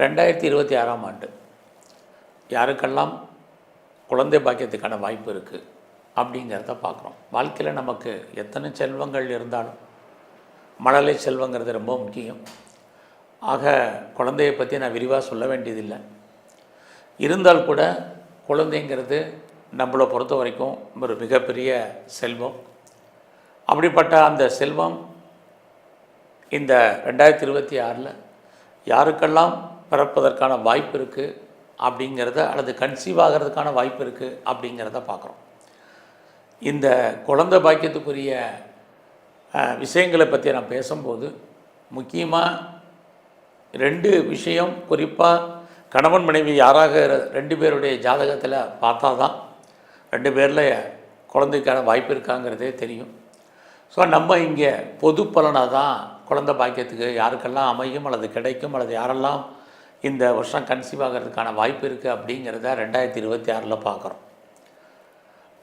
ரெண்டாயிரத்தி இருபத்தி ஆறாம் ஆண்டு. யாருக்கெல்லாம் குழந்தை பாக்கியத்துக்கான வாய்ப்பு இருக்குது அப்படிங்கிறத பார்க்குறோம். வாழ்க்கையில் நமக்கு எத்தனை செல்வங்கள் இருந்தாலும் மழலை செல்வங்கிறது ரொம்ப முக்கியம். ஆக குழந்தையை பற்றி நான் விரிவாக சொல்ல வேண்டியதில்லை. இருந்தால் கூட குழந்தைங்கிறது நம்மளை பொறுத்த வரைக்கும் ஒரு மிகப்பெரிய செல்வம். அப்படிப்பட்ட அந்த செல்வம் இந்த ரெண்டாயிரத்தி இருபத்தி ஆறில் யாருக்கெல்லாம் பிறப்பதற்கான வாய்ப்பு இருக்குது அப்படிங்கிறத அல்லது கன்சீவ் ஆகிறதுக்கான வாய்ப்பு இருக்குது அப்படிங்கிறத பார்க்குறோம். இந்த குழந்தை பாக்கியத்துக்குரிய விஷயங்களை பற்றி நான் பேசும்போது முக்கியமாக ரெண்டு விஷயம் குறிப்பாக கணவன் மனைவி யாராக ரெண்டு பேருடைய ஜாதகத்தில் பார்த்தா தான் ரெண்டு பேரில் குழந்தைக்கான வாய்ப்பு இருக்காங்கிறதே தெரியும். ஸோ நம்ம இங்கே பொது பலனாக தான் குழந்தை பாக்கியத்துக்கு யாருக்கெல்லாம் அமையும் அல்லது கிடைக்கும் அல்லது யாரெல்லாம் இந்த வருஷம் கன்சீவ் ஆகிறதுக்கான வாய்ப்பு இருக்குது அப்படிங்கிறத ரெண்டாயிரத்தி இருபத்தி ஆறில் பார்க்குறோம்.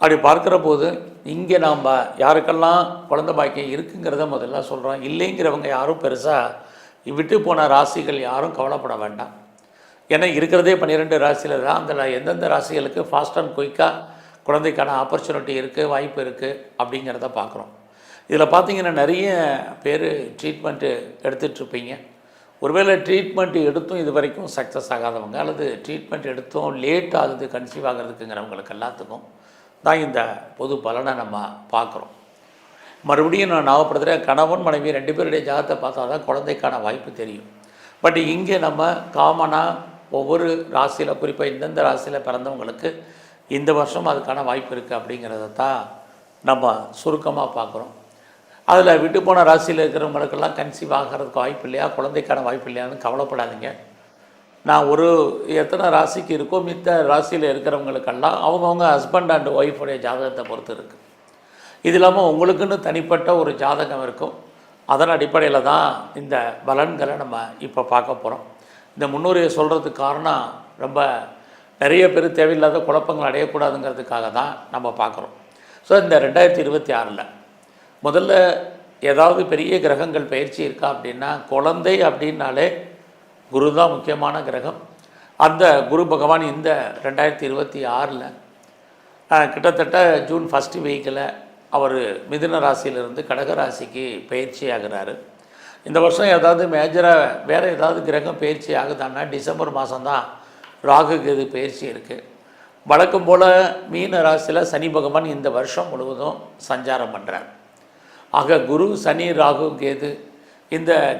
அப்படி பார்க்குற போது இங்கே நாம் யாருக்கெல்லாம் குழந்தை பாக்கியம் இருக்குங்கிறத முதல்ல சொல்கிறோம் இல்லைங்கிறவங்க யாரும் பெருசாக விட்டு போன ராசிகள் யாரும் கவலைப்பட வேண்டாம். ஏன்னா இருக்கிறதே பன்னிரெண்டு ராசியில் தான். அதில் எந்தெந்த ராசிகளுக்கு ஃபாஸ்ட் அண்ட் குயிக்காக குழந்தைக்கான ஆப்பர்ச்சுனிட்டி இருக்குது வாய்ப்பு இருக்குது அப்படிங்கிறத பார்க்குறோம். இதில் பார்த்தீங்கன்னா நிறைய பேர் ட்ரீட்மெண்ட்டு எடுத்துகிட்ருப்பீங்க ஒருவேளை ட்ரீட்மெண்ட் எடுத்தும் இது வரைக்கும் சக்ஸஸ் ஆகாதவங்க அல்லது ட்ரீட்மெண்ட் எடுத்தும் லேட் ஆகுது கன்சீவ் ஆகிறதுக்குங்கிறவங்களுக்கு எல்லாத்துக்கும் தான் இந்த பொது பலனை நம்ம பார்க்குறோம். மறுபடியும் நான் ஞாபகப்படுத்துகிறேன் கணவன் மனைவி ரெண்டு பேருடைய ஜாதத்தை பார்த்தா தான் குழந்தைக்கான வாய்ப்பு தெரியும். பட் இங்கே நம்ம காமனாக ஒவ்வொரு ராசியில் குறிப்பாக இந்தந்த ராசியில் பிறந்தவங்களுக்கு இந்த வருஷம் அதுக்கான வாய்ப்பு இருக்குது அப்படிங்கிறத தான் நம்ம சுருக்கமாக பார்க்குறோம். அதில் விட்டு போன ராசியில் இருக்கிறவங்களுக்கெல்லாம் கன்சீவ் ஆகிறதுக்கு வாய்ப்பு இல்லையா? குழந்தைக்கான வாய்ப்பு இல்லையான்னு கவலைப்படாதீங்க. நான் ஒரு எத்தனை ராசிக்கு இருக்கோ மித்த ராசியில் இருக்கிறவங்களுக்கெல்லாம் அவங்கவுங்க ஹஸ்பண்ட் அண்ட் ஒய்ஃபுடைய ஜாதகத்தை பொறுத்து இருக்குது இது இல்லாமல் உங்களுக்குன்னு தனிப்பட்ட ஒரு ஜாதகம் இருக்கும். அதன் அடிப்படையில் தான் இந்த பலன்களை நம்ம இப்போ பார்க்க போகிறோம் இந்த முன்னுரையை சொல்கிறதுக்கு காரணம் ரொம்ப நிறைய பேர் தேவையில்லாத குழப்பங்கள் அடையக்கூடாதுங்கிறதுக்காக தான் நம்ம பார்க்குறோம். ஸோ இந்த ரெண்டாயிரத்தி இருபத்தி ஆறில் முதல்ல ஏதாவது பெரிய கிரகங்கள் பயிற்சி இருக்கா அப்படின்னா குழந்தை அப்படின்னாலே குரு தான் முக்கியமான கிரகம். அந்த குரு பகவான் இந்த ரெண்டாயிரத்தி இருபத்தி ஆறில் கிட்டத்தட்ட ஜூன் ஃபஸ்ட்டு வீக்கில் அவர் மிதுன ராசியிலிருந்து கடக ராசிக்கு பயிற்சி ஆகிறாரு. இந்த வருஷம் ஏதாவது மேஜராக வேறு ஏதாவது கிரகம் பயிற்சி ஆகுதான்னா டிசம்பர் மாதம்தான் ராகு கேது பயிற்சி இருக்குது வழக்கம் போல் மீன ராசியில் சனி பகவான் இந்த வருஷம் முழுவதும் சஞ்சாரம் பண்ணுறார் ஆக குரு சனி ராகு கேது இந்த